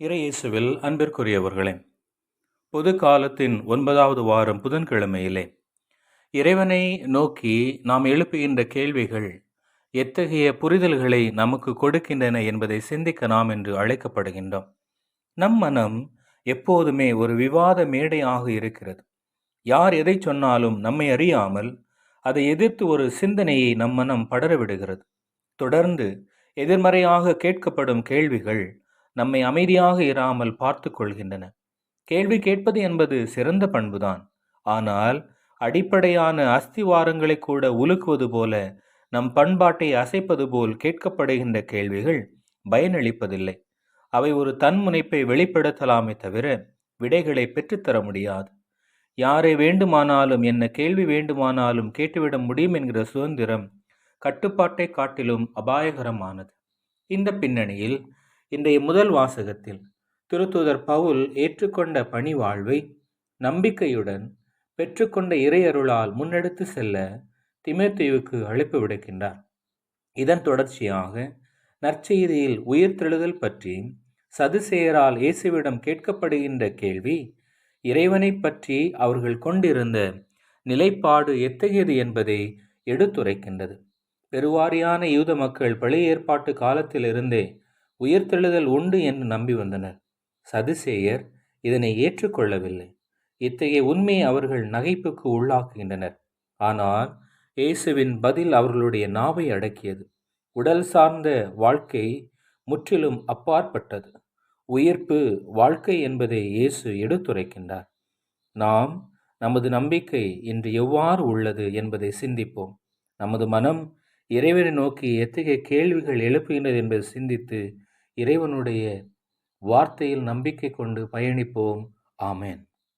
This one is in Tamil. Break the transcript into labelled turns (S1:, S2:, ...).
S1: இறையேசுவில் அன்பிற்குரியவர்களே பொது காலத்தின் ஒன்பதாவது வாரம் புதன்கிழமையிலே இறைவனை நோக்கி நாம் எழுப்புகின்ற கேள்விகள் எத்தகைய புரிதல்களை நமக்கு கொடுக்கின்றன என்பதை சிந்திக்க நாம் என்று அழைக்கப்படுகின்றோம். நம் மனம் எப்போதுமே ஒரு விவாத மேடையாக இருக்கிறது. யார் எதை சொன்னாலும் நம்மை அறியாமல் அதை எதிர்த்து ஒரு சிந்தனையை நம் மனம் படர விடுகிறது. தொடர்ந்து எதிர்மறையாக கேட்கப்படும் கேள்விகள் நம்மை அமைதியாக இராமல் பார்த்து கொள்கின்றன. கேள்வி கேட்பது என்பது சிறந்த பண்புதான். ஆனால் அடிப்படையான அஸ்திவாரங்களை கூட உலுக்குவது போல நம் பண்பாட்டை அசைப்பது போல் கேட்கப்படுகின்ற கேள்விகள் பயனளிப்பதில்லை. அவை ஒரு தன்முனைப்பை வெளிப்படுத்தலாமே தவிர விடைகளை பெற்றுத்தர முடியாது. யாரை வேண்டுமானாலும் என்ன கேள்வி வேண்டுமானாலும் கேட்டுவிட முடியும் என்கிற சுதந்திரம் கட்டுப்பாட்டை காட்டிலும் அபாயகரமானது. இந்த பின்னணியில் இன்றைய முதல் வாசகத்தில் திருத்தூதர் பவுல் ஏற்றுக்கொண்ட பணி வாழ்வை நம்பிக்கையுடன் பெற்றுக்கொண்ட இறையருளால் முன்னெடுத்து செல்ல திமேத்தீவுக்கு அழைப்பு விடுக்கின்றார். இதன் தொடர்ச்சியாக நற்செய்தியில் உயிர்த்தெழுதல் பற்றி சதுசேயரால் இயேசுவிடம் கேட்கப்படுகின்ற கேள்வி இறைவனை பற்றி அவர்கள் கொண்டிருந்த நிலைப்பாடு எத்தகையது என்பதை எடுத்துரைக்கின்றது. பெருவாரியான யூத மக்கள் பழைய ஏற்பாட்டு காலத்திலிருந்தே உயிர்த்தெழுதல் உண்டு என்று நம்பி வந்தனர். சதுசேயர் இதனை ஏற்றுக்கொள்ளவில்லை. இத்தகைய உண்மையை அவர்கள் நகைப்புக்கு உள்ளாக்குகின்றனர். ஆனால் இயேசுவின் பதில் அவர்களுடைய நாவை அடக்கியது. உடல் சார்ந்த வாழ்க்கை முற்றிலும் அப்பாற்பட்டது. உயிர்ப்பு வாழ்க்கை என்பதை இயேசு எடுத்துரைக்கின்றார். நாம் நமது நம்பிக்கை இன்று எவ்வாறு உள்ளது என்பதை சிந்திப்போம். நமது மனம் இறைவனை நோக்கி எத்தகைய கேள்விகள் எழுப்புகின்றது என்பதை சிந்தித்து இறைவனுடைய வார்த்தையில் நம்பிக்கை கொண்டு பயணிப்போம். ஆமேன்.